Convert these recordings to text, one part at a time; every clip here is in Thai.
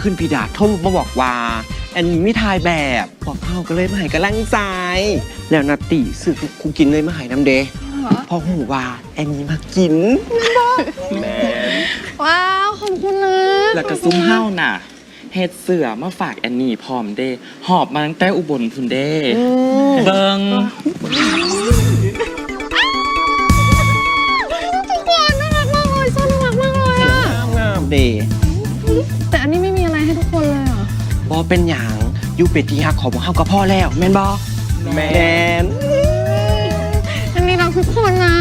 ขึ้นพี่ดาโทรมาบอกว่า แอนนี่ไม่ทายแบบพวกเขาก็เลยมาให้กำลังใจ แล้วนาติซื้อคุกกินเลยมาให้น้ำเดพอหูว่าแอนนี่มากินแมนว้าว ขอบคุณนะแล้วก็ซุ้มเฮ้าน่ะเฮ็ดเสือมาฝากแอนนี่พร้อมเด้หอบมาตั้งแต่อุบลพุ่นเด้ เบิง บอเป็นอย่างอยูเป็ดที่ฮักของพวกเขากับพ่อแล้ว แมนบอแมนอันนี้รักทุกคนนะ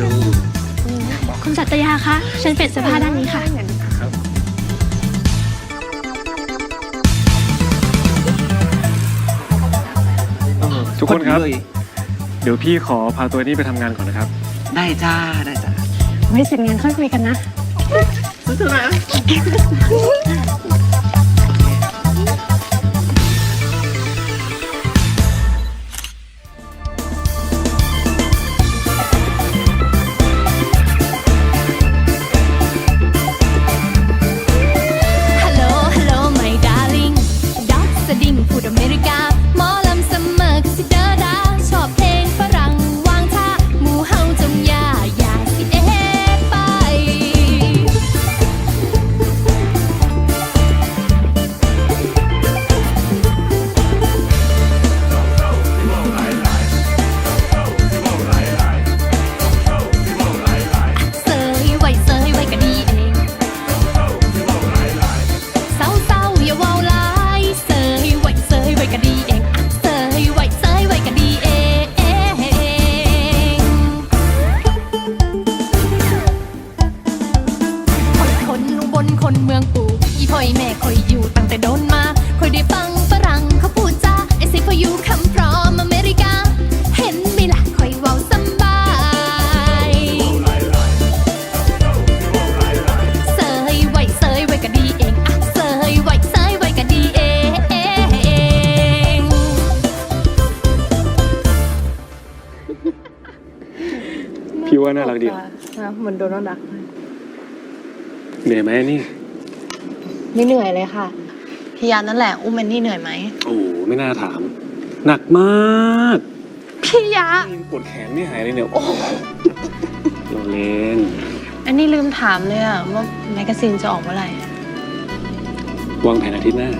ดูคุณสัตยาคะฉันเปลี่ยนเสื้อผ้าด้านนี้ค่ะทุกคนครับเลยเดี๋ยวพี่ขอพาตัวนี้ไปทำงานก่อนนะครับ ได้จ้า ได้จ้าไม่เสร็จงานค่อยคุยกันนะ ฮัลโหล ว่าน่ารักดีเหมือนโดนรักเหนื่อยไหมนี่ ไม่เหนื่อยเลยค่ะพี่ยานั่นแหละอุ้มแอนนี่เหนื่อยไหมโอ้โหไม่น่าถาม หนักมากพี่ยาปวดแขนไม่หายเลยเนี่ยโอ้เราเล่นอันนี้ลืมถามเลยอะว่าแมกกาซีนจะออกเมื่อไหร่วางแผนอาทิตย์หน้า